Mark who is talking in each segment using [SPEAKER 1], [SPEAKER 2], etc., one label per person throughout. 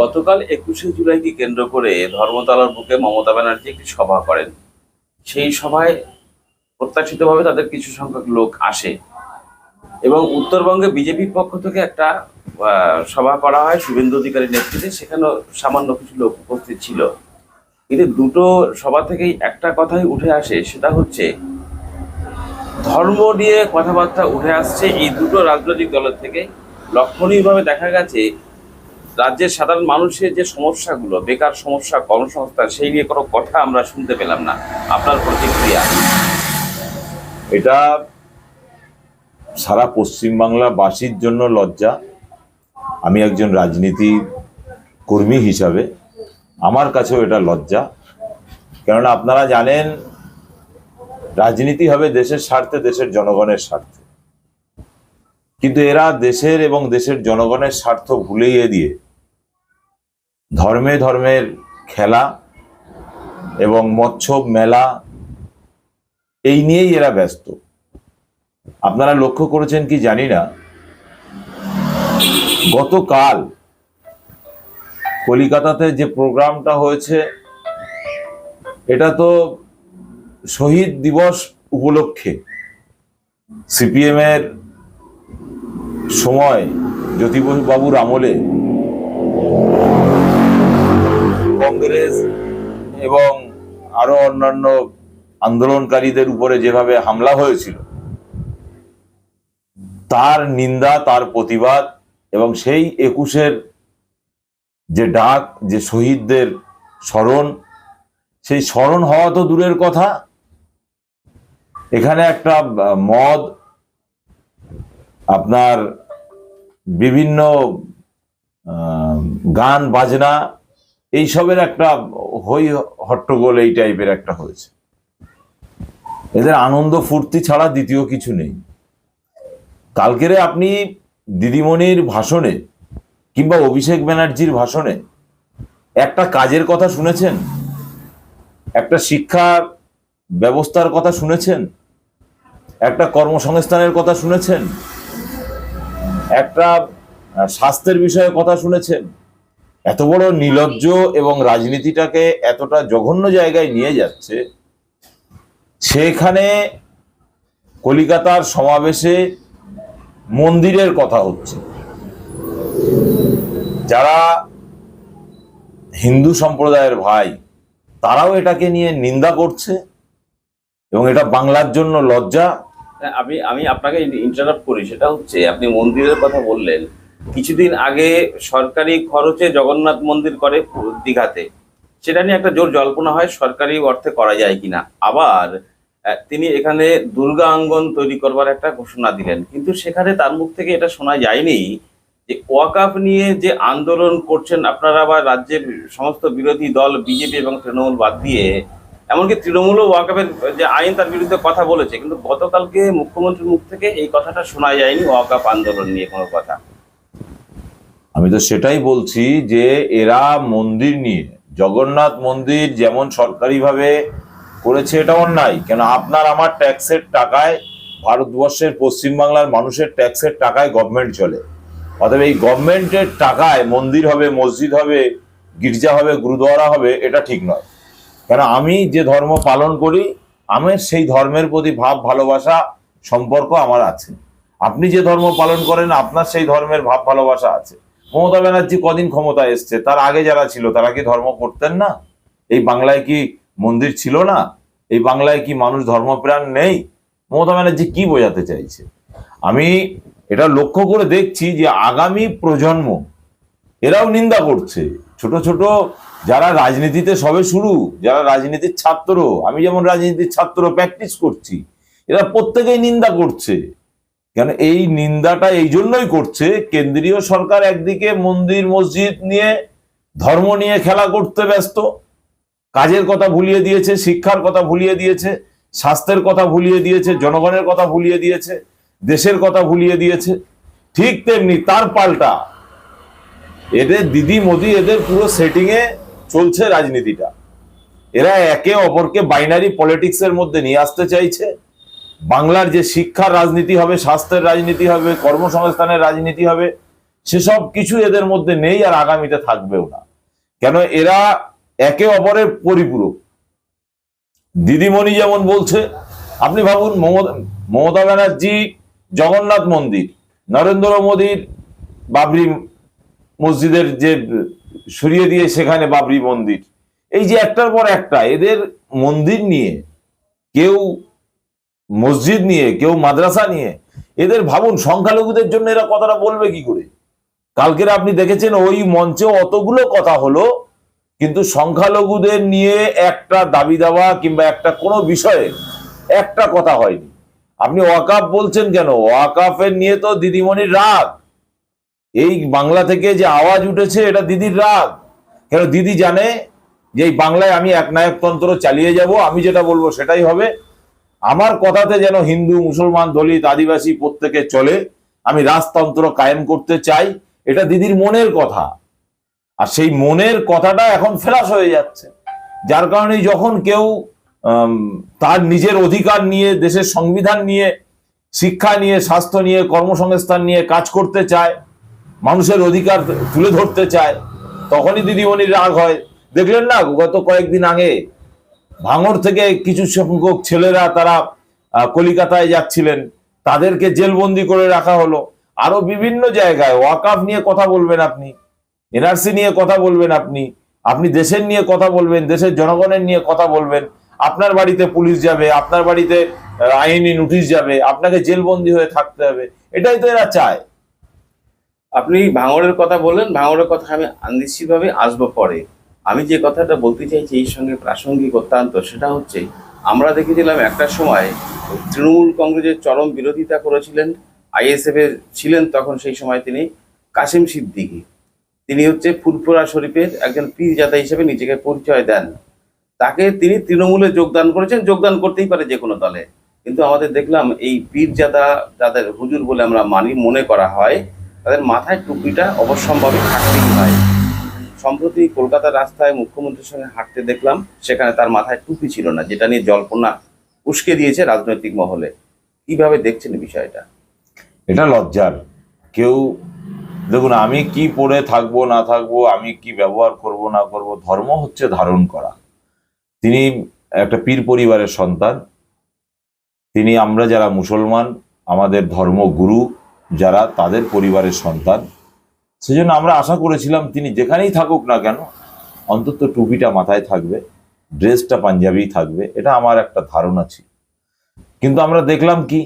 [SPEAKER 1] গতকাল একুশে জুলাইকে কেন্দ্র করে ধর্মতলার বুকে মমতা ব্যানার্জি একটি সভা করেন। সেই সভায় প্রত্যাশিতভাবে তাদের কিছু সংখ্যক লোক আসে এবং উত্তরবঙ্গে বিজেপির পক্ষ থেকে একটা সভা করা হয় শুভেন্দু অধিকারীর নেতৃত্বে। সেখানেও সামান্য কিছু লোক উপস্থিত ছিল। কিন্তু দুটো সভা থেকেই একটা কথাই উঠে আসে, সেটা হচ্ছে ধর্ম নিয়ে কথাবার্তা উঠে আসছে। এই দুটো রাজনৈতিক দলের থেকে লক্ষণীয়ভাবে দেখা গেছে রাজ্যের সাধারণ মানুষের যে সমস্যাগুলো, বেকার সমস্যা, কর্মসংস্থান, সেই নিয়ে কোনো কথা আমরা শুনতে পেলাম না। আপনার প্রতিক্রিয়া?
[SPEAKER 2] এটা সারা পশ্চিমবাংলাবাসীর জন্য লজ্জা। আমি একজন রাজনীতি কর্মী হিসাবে আমার কাছেও এটা লজ্জা। কেননা আপনারা জানেন, রাজনীতি হবে দেশের স্বার্থে, দেশের জনগণের স্বার্থে। কিন্তু এরা দেশের এবং দেশের জনগণের স্বার্থ ভুলিয়ে দিয়ে ধর্মে ধর্মের খেলা এবং মৎস্য মেলা, এই নিয়েই এরা ব্যস্ত। আপনারা লক্ষ্য করেছেন কি জানি না? গতকাল কলিকাতাতে যে প্রোগ্রামটা হয়েছে, এটা তো শহীদ দিবস উপলক্ষে সিপিএম এর সময় জ্যোতিবাবুর আমলে কংগ্রেস এবং আরও অন্যান্য আন্দোলনকারীদের উপরে যেভাবে হামলা হয়েছিল, তার নিন্দা, তার প্রতিবাদ এবং সেই একুশের যে ডাক, যে শহীদদের স্মরণ, সেই স্মরণ হওয়া তো দূরের কথা। এখানে একটা মদ, আপনার বিভিন্ন গান, বাজনা এইসবের একটা হই হট্টগোল এই টাইপের একটা হয়েছে। এদের আনন্দ ফুর্তি ছাড়া দ্বিতীয় কিছু নেই। কালকেরে আপনি দিদিমণির ভাষণে কিংবা অভিষেক ব্যানার্জির ভাষণে একটা কাজের কথা শুনেছেন? একটা শিক্ষা ব্যবস্থার কথা শুনেছেন? একটা কর্মসংস্থানের কথা শুনেছেন? একটা স্বাস্থ্যের বিষয়ে কথা শুনেছেন? এত বড় নির্লজ্জ এবং রাজনীতিটাকে এতটা জঘন্য জায়গায় নিয়ে যাচ্ছে, সেখানে কলিকাতার সমাবেশে মন্দিরের কথা হচ্ছে। যারা হিন্দু সম্প্রদায়ের ভাই, তারাও এটাকে নিয়ে নিন্দা করছে এবং এটা বাংলার জন্য লজ্জা।
[SPEAKER 1] আমি আমি আপনাকে ইন্টারাপ্ট করি, সেটা হচ্ছে আপনি মন্দিরের কথা বললেন কিছুদিন আগে সরকারি খরচে জগন্নাথ মন্দির করে দীঘাতে। সেটা নিয়ে একটা জোর জল্পনা হয়, সরকারি অর্থে করা যায় কিনা। আবার তিনি এখানে দুর্গা অঙ্গন তৈরি করবার একটা ঘোষণা দিলেন। কিন্তু সেখানে তার মুখ থেকে এটা শোনা যায়নি যে ওয়াকাফ নিয়ে যে আন্দোলন করছেন আপনারা বা রাজ্যের সমস্ত বিরোধী দল, বিজেপি এবং তৃণমূল বাদ দিয়ে, এমনকি তৃণমূলও ওয়াকাফের যে আইন তার বিরুদ্ধে কথা বলেছে। কিন্তু গতকালকে মুখ্যমন্ত্রীর মুখ থেকে এই কথাটা শোনা যায়নি ওয়াকাফ আন্দোলন নিয়ে কোনো কথা।
[SPEAKER 2] আমি তো সেটাই বলছি যে এরা মন্দির নিয়ে, জগন্নাথ মন্দির যেমন সরকারিভাবে করেছে এটা অন্যায়। কেন আপনার আমার ট্যাক্সের টাকায়, ভারতবর্ষের পশ্চিমবাংলার মানুষের ট্যাক্সের টাকায় গভর্নমেন্ট চলে। অতএব এই গভর্নমেন্টের টাকায় মন্দির হবে, মসজিদ হবে, গির্জা হবে গুরুদ্বারা হবে, এটা ঠিক নয়। কেন আমি যে ধর্ম পালন করি, আমার সেই ধর্মের প্রতি ভাব, ভালোবাসা, সম্পর্ক আমার আছে। আপনি যে ধর্ম পালন করেন, আপনার সেই ধর্মের ভাব, ভালোবাসা আছে। মমতা ব্যানার্জি কদিন ক্ষমতায় এসছে? তার আগে যারা ছিল, তারা কি ধর্ম করতেন না? এই বাংলায় কি মন্দির ছিল না? এই বাংলায় কি মানুষ ধর্মপ্রাণ নেই? মমতা ব্যানার্জি কি বোঝাতে চাইছে? আমি এটা লক্ষ্য করে দেখছি যে আগামী প্রজন্ম, এরাও নিন্দা করছে। ছোট ছোট যারা রাজনীতিতে সবে শুরু, যারা রাজনীতির ছাত্র, আমি যেমন রাজনীতির ছাত্র প্র্যাকটিস করছি, এরা প্রত্যেকেই নিন্দা করছে। কেন এই নিন্দাটা এই জন্যই করছে, কেন্দ্রীয় সরকার একদিকে মন্দির, মসজিদ নিয়ে ধর্ম নিয়ে খেলা করতে ব্যস্ত, কাজের কথা ভুলিয়ে দিয়েছে, শিক্ষার কথা ভুলিয়ে দিয়েছে, স্বাস্থ্যের কথা ভুলিয়ে দিয়েছে, জনগণের কথা ভুলিয়ে দিয়েছে, দেশের কথা ভুলিয়ে দিয়েছে, ঠিক তেমনি তার পাল্টা এদের দিদি মোদি এদের পুরো সেটিং এ চলছে রাজনীতিটা। এরা একে অপরকে বাইনারি পলিটিক্স এর মধ্যে নিয়ে আসতে চাইছে। বাংলার যে শিক্ষার রাজনীতি হবে, স্বাস্থ্যের রাজনীতি হবে, কর্মসংস্থানের রাজনীতি হবে, সেসব কিছু এদের মধ্যে নেই আর আগামীতে থাকবেও না। কেন এরা একে অপরের পরিপূরক। দিদিমণি যেমন বলছে, আপনি ভাবুন মমতা ব্যানার্জি জগন্নাথ মন্দির, নরেন্দ্র মোদীর বাবরি মসজিদের যে সরিয়ে দিয়ে সেখানে বাবরি মন্দির, এই যে একটার পর একটা, এদের মন্দির নিয়ে কেউ মসজিদ নিয়ে, কেউ মাদ্রাসা নিয়ে, এদের ভাবুন সংখ্যালঘুদের জন্য এরা কথাটা বলবে কি করে? কালকের আপনি দেখেছেন ওই মঞ্চে অতগুলো কথা হলো, কিন্তু সংখ্যালঘুদের নিয়ে একটা দাবি দেওয়া কিংবা একটা কোনো বিষয়ে একটা কথা হয়নি। আপনি ওয়াকাফ বলছেন কেন? ওয়াকাফের নিয়ে তো দিদিমণির রাগ। এই বাংলা থেকে যে আওয়াজ উঠেছে, এটা দিদির রাগ। কেন? দিদি জানে যে এই বাংলায় আমি একনায়কতন্ত্র চালিয়ে যাব, আমি যেটা বলব সেটাই হবে। আমার কথাতে যেন হিন্দু, মুসলমান, দলিত, আদিবাসী প্রত্যেকে চলে, আমি রাজতন্ত্র কায়েম করতে চাই, এটা দিদির মনের কথা। আর সেই মনের কথাটা এখন ফেলাস হয়ে যাচ্ছে। যার কারণে যখন কেউ তার নিজের অধিকার নিয়ে, দেশের সংবিধান নিয়ে, শিক্ষা নিয়ে, স্বাস্থ্য নিয়ে, কর্মসংস্থান নিয়ে কাজ করতে চায়, মানুষের অধিকার তুলে ধরতে চায়, তখনই দিদিমণির রাগ হয়। দেখলেন না, গত কয়েকদিন আগে ভাঙর থেকে কিছু সংখ্যক ছেলেরা তারা কলিকাতায় যাচ্ছিলেন। তাদেরকে জেলবন্দি করে রাখা হলো। আরও বিভিন্ন জায়গায় ওয়াকাফ নিয়ে কথা বলবেন আপনি, এনআরসি নিয়ে কথা বলবেন আপনি আপনি দেশের নিয়ে কথা বলবেন, দেশের জনগণের নিয়ে কথা বলবেন। আপনার বাড়িতে পুলিশ যাবে, আপনার বাড়িতে আইনি নোটিশ যাবে, আপনাকে জেলবন্দি হয়ে থাকতে হবে। এটাই তো এরা চায়।
[SPEAKER 1] আপনি ভাঙড়ের কথা বললেন ভাঙড়ের কথা আমি নিশ্চিতভাবে আসব পরে। আমি যে কথাটা বলতে চাইছি এই সঙ্গে প্রাসঙ্গিক অত্যন্ত, সেটা হচ্ছে আমরা দেখেছিলাম একটা সময় তৃণমূল কংগ্রেসের চরম বিরোধিতা করেছিলেন, আইএসএফ ছিলেন তখন সেই সময় তিনি কাসিম সিদ্দিকী। তিনি হচ্ছে ফুরফুরা শরীফের একজন পীরজাদা হিসেবে নিজেকে পরিচয় দেন। তাকে তিনি তৃণমূলে যোগদান করেছেন, যোগদান করতেই পারে যে কোনো দলে। কিন্তু আমাদের দেখলাম এই পীরজাদা যাদের হুজুর বলে আমরা মানি, মনে করা হয়, তাদের মাথায় টুপিটা অবশ্যম্ভাবী থাকতেই হয়। সম্প্রতি কলকাতার রাস্তায় মুখ্যমন্ত্রীর সঙ্গে হাঁটতে দেখলাম, সেখানে তার মাথায় টুপি ছিল না, যেটা নিয়ে জল্পনা উস্কে দিয়েছে রাজনৈতিক মহলে। কীভাবে দেখছেন বিষয়টা?
[SPEAKER 2] এটা লজ্জার। কেউ, দেখুন, আমি কি পড়ে থাকব, না থাকব, আমি কি ব্যবহার করব, না করব, ধর্ম হচ্ছে ধারণ করা। তিনি একটা পীর পরিবারের সন্তান। তিনি আমরা যারা মুসলমান, আমাদের ধর্মগুরু, যারা তাদের পরিবারের সন্তান সেজন্য আমরা আশা করেছিলাম তিনি যেখানেই থাকুক না কেন, অন্তত টুপিটা মাথায় থাকবে, ড্রেসটা পাঞ্জাবি থাকবে, এটা আমার একটা ধারণা ছিল। কিন্তু আমরা দেখলাম কি,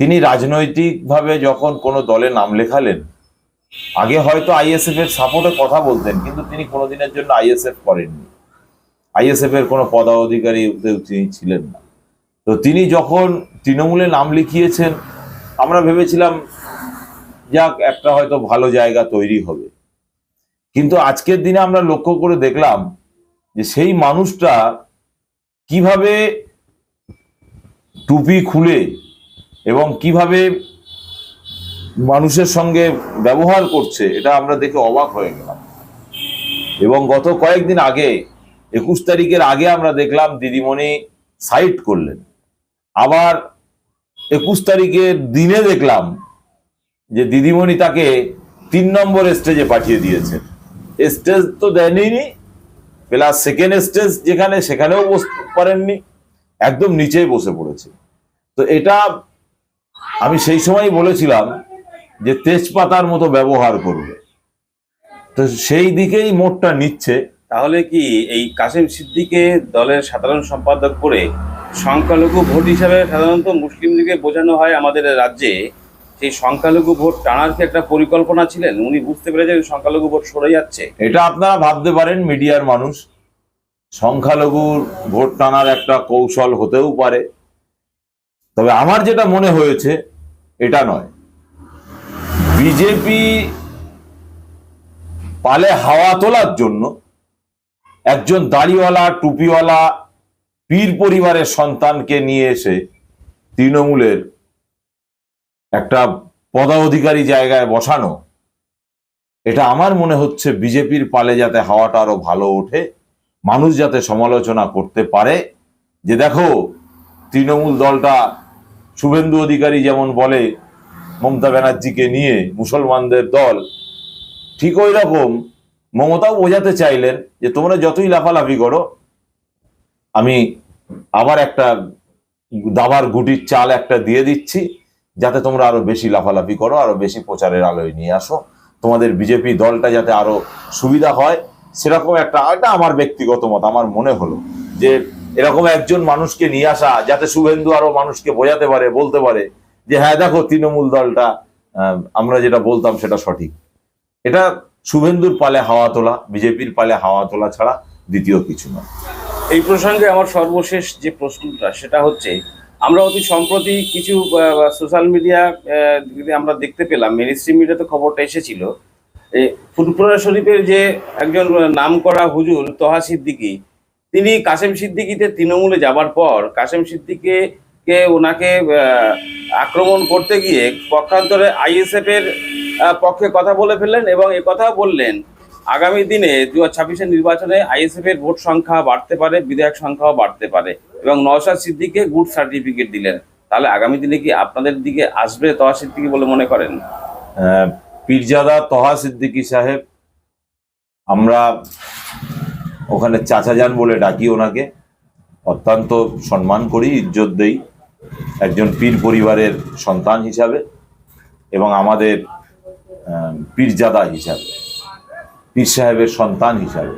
[SPEAKER 2] তিনি রাজনৈতিকভাবে যখন কোনো দলে নাম লেখালেন, আগে হয়তো আইএসএফ এর সাপোর্টে কথা বলতেন, কিন্তু তিনি কোনোদিনের জন্য আইএসএফ করেননি। আইএসএফ এর কোনো পদাধিকারী তিনি ছিলেন না। তো তিনি যখন তৃণমূলে নাম লিখিয়েছেন, আমরা ভেবেছিলাম যাক, একটা হয়তো ভালো জায়গা তৈরি হবে। কিন্তু আজকের দিনে আমরা লক্ষ্য করে দেখলাম যে সেই মানুষটা কীভাবে টুপি খুলে এবং কীভাবে মানুষের সঙ্গে ব্যবহার করছে, এটা আমরা দেখে অবাক হয়ে গেলাম। এবং গত কয়েকদিন আগে, একুশ তারিখের আগে আমরা দেখলাম দিদিমণি সাইট করলেন। আবার একুশ তারিখের দিনে দেখলাম যে দিদিমণি তাকে তিন নম্বর স্টেজে পাঠিয়ে দিয়েছেন স্টেজ তো দেয়নি। প্লাস সেকেন্ড স্টেজ যেখানে, সেখানেও বসতে পারেননি একদম নিচেই বসে পড়েছে। তো এটা আমি সেই সময় বলেছিলাম যে তেজপাতার মতো ব্যবহার করবে। তো সেই দিকেই মোটটা নিচ্ছে।
[SPEAKER 1] তাহলে কি এই কাসিম সিদ্দিকে দলের সাধারণ সম্পাদক করে সংখ্যালঘু ভোট হিসাবে সাধারণত মুসলিমদেরকে বোঝানো হয় আমাদের রাজ্যে? সেই সংখ্যালঘু ভোট টানার কি একটা পরিকল্পনা ছিলেন? উনি বুঝতে পেরেছেন সংখ্যালঘু ভোট সরে যাচ্ছে।
[SPEAKER 2] এটা আপনারা ভাবতে পারেন, মিডিয়ার মানুষ। সংখ্যালঘুর ভোট টানার একটা কৌশল হতেও পারে। তবে আমার যেটা মনে হয়েছে, এটা নয়। বিজেপি পালে হাওয়া তোলার জন্য একজন দাড়িওয়ালা, টুপিওয়ালা, পীর পরিবারের সন্তানকে নিয়ে এসে তৃণমূলের একটা পদাধিকারী জায়গায় বসানো, এটা আমার মনে হচ্ছে বিজেপির পালে যাতে হাওয়াটা আরও ভালো ওঠে, মানুষ যাতে সমালোচনা করতে পারে। যে দেখো, তৃণমূল দলটা শুভেন্দু অধিকারী যেমন বলে মমতা ব্যানার্জিকে নিয়ে মুসলমানদের দল, ঠিক ওই রকম মমতাও বোঝাতে চাইলেন যে তোমরা যতই লাফালাফি করো, আমি আবার একটা দাবার গুটির চাল একটা দিয়ে দিচ্ছি। যাতে তোমরা আরও বেশি লাফালাফি করো, আরও বেশি প্রচারের আলোয় নিয়ে আসো। তোমাদের বিজেপি দলটা যাতে আরও সুবিধা হয়, সেরকম একটা এটা আমার ব্যক্তিগত মত, আমার মনে হলো যে এরকম একজন মানুষকে নিয়ে আসা, যাতে শুভেন্দু আরও মানুষকে বোঝাতে পারে, বলতে পারে যে হ্যাঁ দেখো, তৃণমূল দলটা আমরা যেটা বলতাম সেটা সঠিক। এটা শুভেন্দুর পালে হাওয়া তোলা, বিজেপির পালে হাওয়া তোলা ছাড়া দ্বিতীয় কিছু নয়।
[SPEAKER 1] এই প্রসঙ্গে আমার সর্বশেষ যে প্রশ্নটা, সেটা হচ্ছে আমরা অতি সম্প্রতি কিছু সোশ্যাল মিডিয়া আমরা দেখতে পেলাম মেন স্ট্রিম মিডিয়াতে খবরটা এসেছিল ফুটপুরা শরীফের যে একজন নাম করা হুজুর তোহা সিদ্দিকী, তিনি কাসেম সিদ্দিকিতে তৃণমূলে যাবার পর, কাসেম সিদ্দিকে কে ওনাকে আক্রমণ করতে গিয়ে পক্ষান্তরে আইএসএফ এর পক্ষে কথা বলে ফেললেন এবং এ কথাও বললেন আগামী দিনে দু হাজার নির্বাচনে আইএসএফ এর ভোট সংখ্যা বাড়তে পারে, বিধায়ক সংখ্যাও বাড়তে পারে এবং নওশাদ সিদ্দিককে গুড সার্টিফিকেট দিলেন। তাহলে আগামী দিনে কি আপনাদের দিকে আসবে তহা সিদ্দিকি বলে মনে করেন?
[SPEAKER 2] পীরজাদা তহা সিদ্দিকী সাহেব, আমরা ওখানে চাচা যান বলে ডাকি ওনাকে। অত্যন্ত সম্মান করি, ইজ্জত দেই। একজন পীর পরিবারের সন্তান হিসাবে এবং আমাদের পীরজাদা হিসাবে। পীর সাহেবের সন্তান হিসাবে।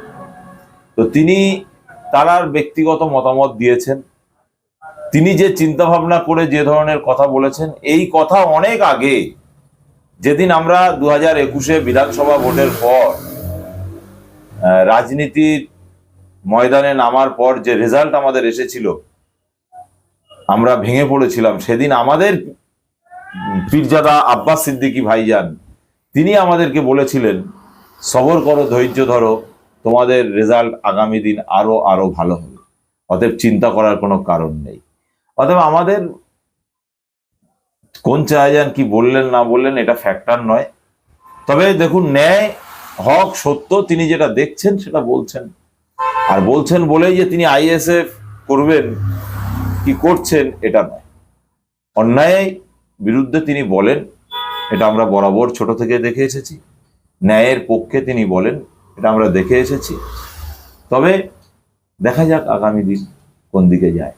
[SPEAKER 2] তো তিনি তার ব্যক্তিগত মতামত দিয়েছেন। তিনি যে চিন্তা ভাবনা করে যে ধরনের কথা বলেছেন, এই কথা অনেক আগে, যেদিন আমরা দু হাজার একুশে বিধানসভা ভোটের পর রাজনীতির ময়দানে নামার পর যে রেজাল্ট আমাদের এসেছিল, আমরা ভেঙে পড়েছিলাম। সেদিন আমাদের পীরজাদা আব্বাস সিদ্দিকী ভাইজান, তিনি আমাদেরকে বলেছিলেন সবর করো, ধৈর্য ধরো, তোমাদের রেজাল্ট আগামী দিন আরও আরও ভালো হবে। অতএব চিন্তা করার কোনো কারণ নেই। অতএব আমাদের কোন চাহাজান কি বললেন, না বললেন, এটা ফ্যাক্টর নয়। তবে দেখুন, ন্যায়, হক, সত্য, তিনি যেটা দেখছেন, সেটা বলছেন। আর বলছেন বলেই যে তিনি আইএসএফ করবেন, কি করছেন, এটা নয়। অন্যায় বিরুদ্ধে তিনি বলেন, এটা আমরা বরাবর ছোট থেকে দেখে এসেছি। ন্যায়ের পক্ষে তিনি বলেন, এটা আমরা দেখে এসেছি। তবে দেখা যাক আগামী দিন কোন দিকে যায়।